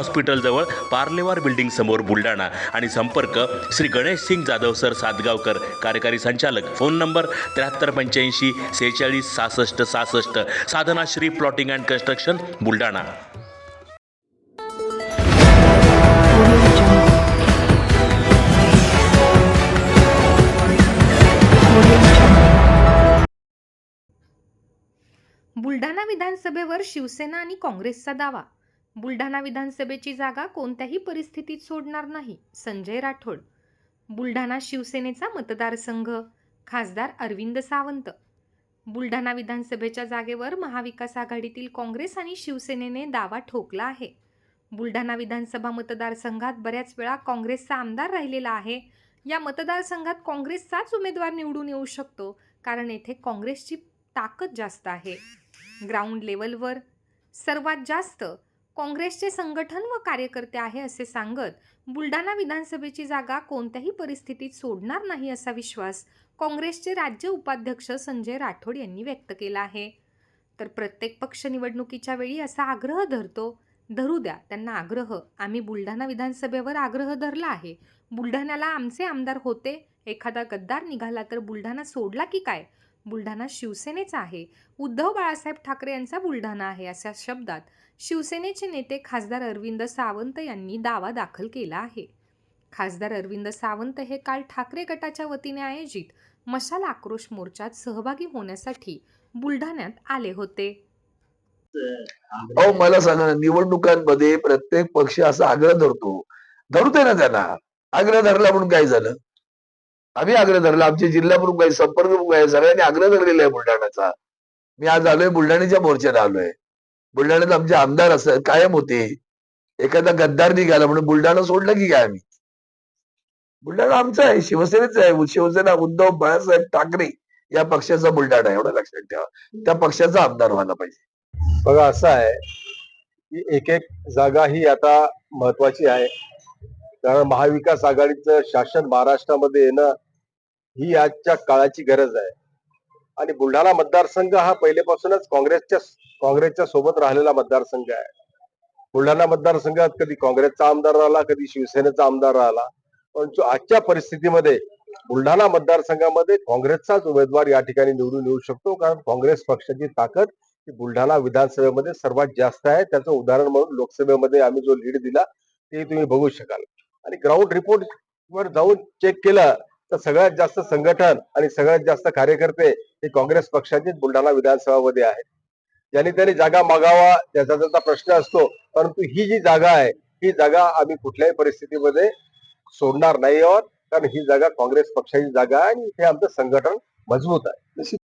हॉस्पिटलजवळ Parlewar building समोर बुलढाणा. आणि संपर्क श्री गणेश सिंग जाधव सर सातगावकर कार्यकारी संचालक. फोन नंबर त्र्याहत्तर पंच्याऐंशी सेहेचाळीस सहासष्ट सहासष्ट. Sadhana Shri plotting and construction Buldhana. Buldhana विधानसभेवर शिवसेना आणि काँग्रेसचा दावा. बुलढाणा विधानसभेची जागा कोणत्याही परिस्थितीत सोडणार नाही. संजय राठोड. बुलढाणा शिवसेनेचा मतदारसंघ. खासदार अरविंद सावंत. बुलढाणा विधानसभेच्या जागेवर महाविकास आघाडीतील काँग्रेस आणि शिवसेनेने दावा ठोकला आहे. बुलढाणा विधानसभा मतदारसंघात बऱ्याच वेळा काँग्रेसचा आमदार राहिलेला आहे. या मतदारसंघात काँग्रेसचाच उमेदवार निवडून येऊ शकतो कारण येथे काँग्रेसची ताकद जास्त आहे. ग्राउंड लेवलवर सर्वात जास्त काँग्रेसचे संघटन व कार्यकर्ते आहे असे सांगत बुलढाणा विधानसभेची जागा कोणत्याही परिस्थितीत सोडणार नाही असा विश्वास काँग्रेसचे राज्य उपाध्यक्ष संजय राठोड यांनी व्यक्त केला आहे. तर प्रत्येक पक्ष निवडणुकीच्या वेळी असा आग्रह धरतो धरू द्या त्यांना आग्रह. आम्ही बुलढाणा विधानसभेवर आग्रह धरला आहे. बुलढाण्याला आमचे आमदार होते. एखादा गद्दार निघाला तर बुलढाणा सोडला की काय? बुलढाणा शिवसेनेचा आहे. उद्धव बाळासाहेब ठाकरे यांचा बुलढाणा आहे अशा शब्दात शिवसेनेचे नेते खासदार अरविंद सावंत यांनी दावा दाखल केला आहे. खासदार अरविंद सावंत हे काल ठाकरे गटाच्या वतीने आयोजित मशाल आक्रोश मोर्चात सहभागी होण्यासाठी बुलढाण्यात आले होते. अहो मला सांगा निवडणुकांमध्ये प्रत्येक पक्ष असा आग्रह धरतो. धरू दे ना त्यांना. आग्रह धरला म्हणून काय झालं? आम्ही आग्रह धरला. आमचे जिल्हा प्रमुख आहे संपर्क प्रमुख आहे सगळ्यांनी आग्रह धरलेला आहे बुलढाण्याचा. मी आज आलोय बुलढाण्याच्या मोर्चाला आलोय. बुलढाण्यात आमचे आमदार असतात कायम होते. एखादा गद्दार निघाला म्हणून बुलढाणा सोडलं की काय आम्ही? बुलढाणा आमचा आहे शिवसेनेचा आहे. शिवसेना उद्धव बाळासाहेब ठाकरे या पक्षाचा बुलढाणा आहे. एवढं लक्षात ठेवा. त्या पक्षाचा आमदार व्हायला पाहिजे. बघा असं आहे की एक एक जागा ही आता महत्वाची आहे. कारण महाविकास आघाडीचं शासन महाराष्ट्रामध्ये येणं ही आजच्या काळाची गरज आहे. आणि बुलढाणा मतदारसंघ हा पहिलेपासूनच काँग्रेसच्या काँग्रेसच्या सोबत राहिलेला मतदारसंघ आहे. बुलढाणा मतदारसंघात कधी काँग्रेसचा आमदार राहिला कधी शिवसेनेचा आमदार राहिला. परंतु आजच्या परिस्थितीमध्ये बुलढाणा मतदारसंघामध्ये काँग्रेसचाच उमेदवार या ठिकाणी निवडून येऊ शकतो. कारण काँग्रेस पक्षाची ताकद ही बुलढाणा विधानसभेमध्ये सर्वात जास्त आहे. त्याचं उदाहरण म्हणून लोकसभेमध्ये आम्ही जो लीड दिला ते तुम्ही बघू शकाल. आणि ग्राउंड रिपोर्ट वर जाऊन चेक केलं तर सगळ्यात जास्त संघटन आणि सगळ्यात जास्त कार्यकर्ते हे काँग्रेस पक्षाचेच बुलढाणा विधानसभामध्ये आहेत. ज्यांनी त्यांनी जागा मागावा त्याचा त्याचा प्रश्न असतो परंतु ही जी जागा आहे ही जागा आम्ही कुठल्याही परिस्थितीमध्ये सोडणार नाही आहोत. कारण ही जागा काँग्रेस पक्षाची जागा आहे आणि इथे आमचं संघटन मजबूत आहे.